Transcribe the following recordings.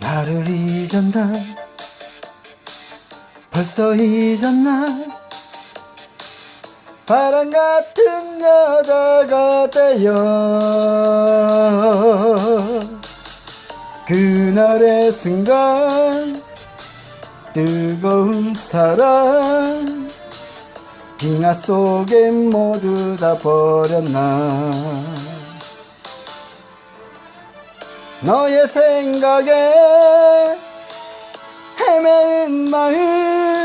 나를 잊었나? 벌써 잊었나? 바람 같은 여자가 되어 그날의 순간 뜨거운 사랑 빙하 속에 모두 다 버렸나 너의 생각에 헤매는 마음.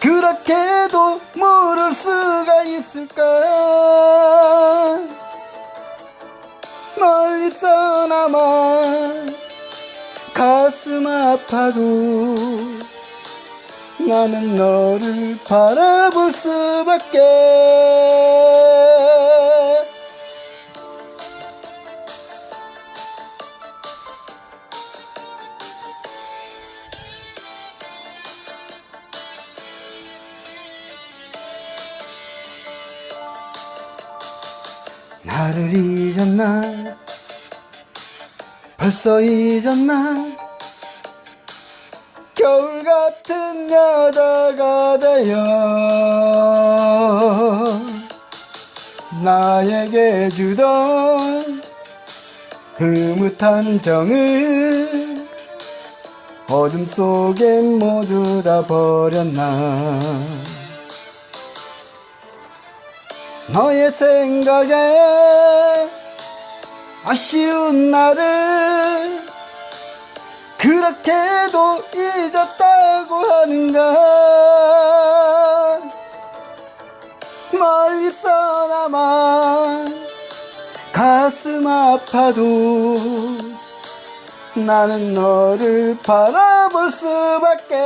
그렇게도 모를 수가 있을까 멀리서나마 가슴 아파도 나는 너를 바라볼 수밖에 나를 잊었나? 벌써 잊었나? 겨울 같은 여자가 되어 나에게 주던 흐뭇한 정을 어둠 속에 모두 다 버렸나 너의 생각에 아쉬운 나를 그렇게도 잊었다고 하는가? 멀리서나마 가슴 아파도 나는 너를 바라볼 수밖에